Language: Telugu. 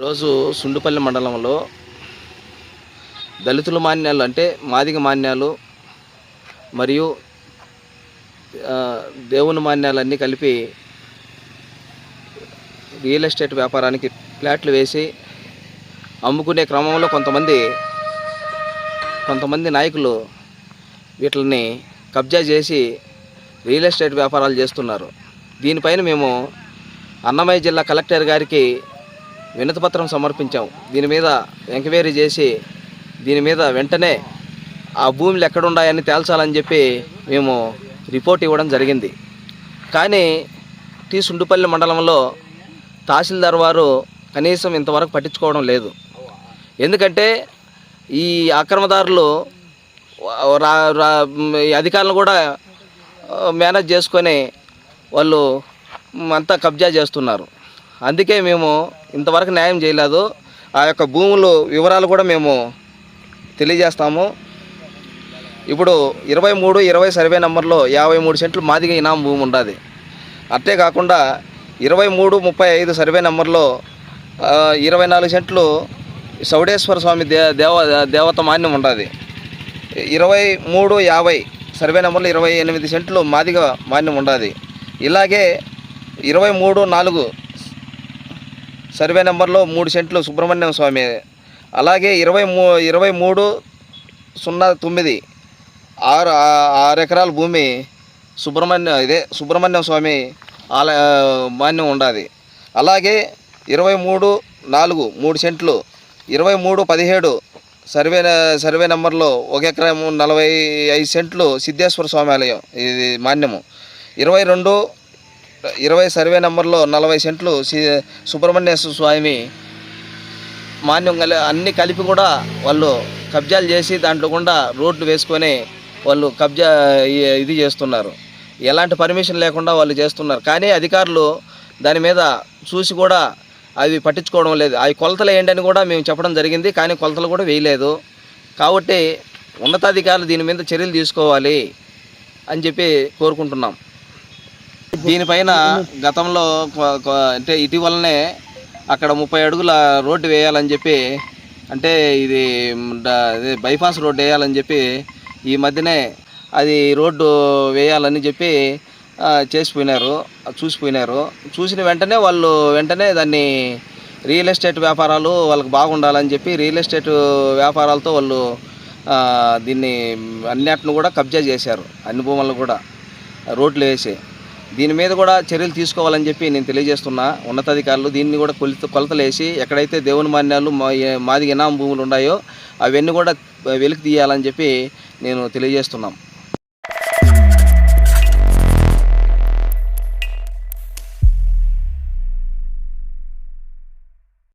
ఈరోజు సుండుపల్లి మండలంలో దళితుల మాన్యాలు అంటే మాదిగ మాన్యాలు మరియు దేవుని మాన్యాలన్నీ కలిపి రియల్ ఎస్టేట్ వ్యాపారానికి ఫ్లాట్లు వేసి అమ్ముకునే క్రమంలో కొంతమంది కొంతమంది నాయకులు వీటిని కబ్జా చేసి రియల్ ఎస్టేట్ వ్యాపారాలు చేస్తున్నారు. దీనిపైన మేము అన్నమయ్య జిల్లా కలెక్టర్ గారికి వినతిపత్రం సమర్పించాం. దీని మీద ఎంక్వైరీ చేసి దీని మీద వెంటనే ఆ భూములు ఎక్కడున్నాయని తేల్చాలని చెప్పి మేము రిపోర్ట్ ఇవ్వడం జరిగింది. కానీ టీ. సుండుపల్లి మండలంలో తహసీల్దార్ వారు కనీసం ఇంతవరకు పట్టించుకోవడం లేదు. ఎందుకంటే ఈ ఆక్రమదారులు రా అధికారులు కూడా మేనేజ్ చేసుకొని వాళ్ళు అంతా కబ్జా చేస్తున్నారు. అందుకే మేము ఇంతవరకు న్యాయం చేయలేదు. ఆ యొక్క భూములు వివరాలు కూడా మేము తెలియజేస్తాము. ఇప్పుడు ఇరవై మూడు ఇరవై సర్వే నెంబర్లో యాభై మూడు సెంట్లు మాదిగా ఇనాం భూమి ఉండదు. అంతేకాకుండా ఇరవై మూడు ముప్పై ఐదు సర్వే నెంబర్లో ఇరవై నాలుగు సెంట్లు సౌడేశ్వర స్వామి దే దేవ దేవత మాన్యం ఉండదు. ఇరవై మూడు యాభై సర్వే నెంబర్లో ఇరవై ఎనిమిది సెంట్లు మాదిగా మాన్యం ఉండదు. ఇలాగే ఇరవై మూడు నాలుగు సర్వే నెంబర్లో మూడు సెంట్లు సుబ్రహ్మణ్యం స్వామి. అలాగే ఇరవై మూ ఇరవై మూడు సున్నా తొమ్మిది ఆరు ఆరు ఎకరాల భూమి సుబ్రహ్మణ్యం ఇదే సుబ్రహ్మణ్యం స్వామి ఆలయ మాన్యం ఉండాలి అలాగే ఇరవై మూడు నాలుగు మూడు సెంట్లు ఇరవై మూడు పదిహేడు సర్వే సర్వే నెంబర్లో ఒక ఎకరం నలభై ఐదు సెంట్లు సిద్ధేశ్వర స్వామి ఆలయం ఇది మాన్యము. ఇరవై రెండు ఇరవై సర్వే నెంబర్లో నలభై సెంట్లు సి సుబ్రహ్మణ్యేశ్వర స్వామి మాన్యం కలి అన్ని కలిపి కూడా వాళ్ళు కబ్జాలు చేసి దాంట్లో కూడా రోడ్లు వేసుకొని వాళ్ళు కబ్జా ఇది చేస్తున్నారు. ఎలాంటి పర్మిషన్ లేకుండా వాళ్ళు చేస్తున్నారు. కానీ అధికారులు దాని మీద చూసి కూడా అవి పట్టించుకోవడం లేదు. అవి కొలతలు ఏంటని కూడా మేము చెప్పడం జరిగింది. కానీ కొలతలు కూడా వేయలేదు. కాబట్టి ఉన్నతాధికారులు దీని మీద చర్యలు తీసుకోవాలి అని చెప్పి కోరుకుంటున్నాం. దీనిపైన గతంలో అంటే ఇటీవలనే అక్కడ ముప్పై అడుగుల రోడ్డు వేయాలని చెప్పి అంటే ఇది బైపాస్ రోడ్డు వేయాలని చెప్పి ఈ మధ్యనే అది రోడ్డు వేయాలని చెప్పి చేసిపోయినారు చూసిపోయినారు. చూసిన వెంటనే వాళ్ళు వెంటనే దాన్ని రియల్ ఎస్టేట్ వ్యాపారాలు వాళ్ళకి బాగుండాలని చెప్పి రియల్ ఎస్టేట్ వ్యాపారాలతో వాళ్ళు దీన్ని అన్నిటిని కూడా కబ్జా చేశారు. అన్ని భూములను కూడా రోడ్లు వేసి. దీని మీద కూడా చర్యలు తీసుకోవాలని చెప్పి నేను తెలియజేస్తున్నా. ఉన్నతాధికారులు దీన్ని కూడా కొలత కొలతలేసి ఎక్కడైతే దేవుని మాన్యాలు మా మాది ఇనాం భూములు ఉన్నాయో అవన్నీ కూడా వెలికి తీయాలని చెప్పి నేను తెలియజేస్తున్నాం.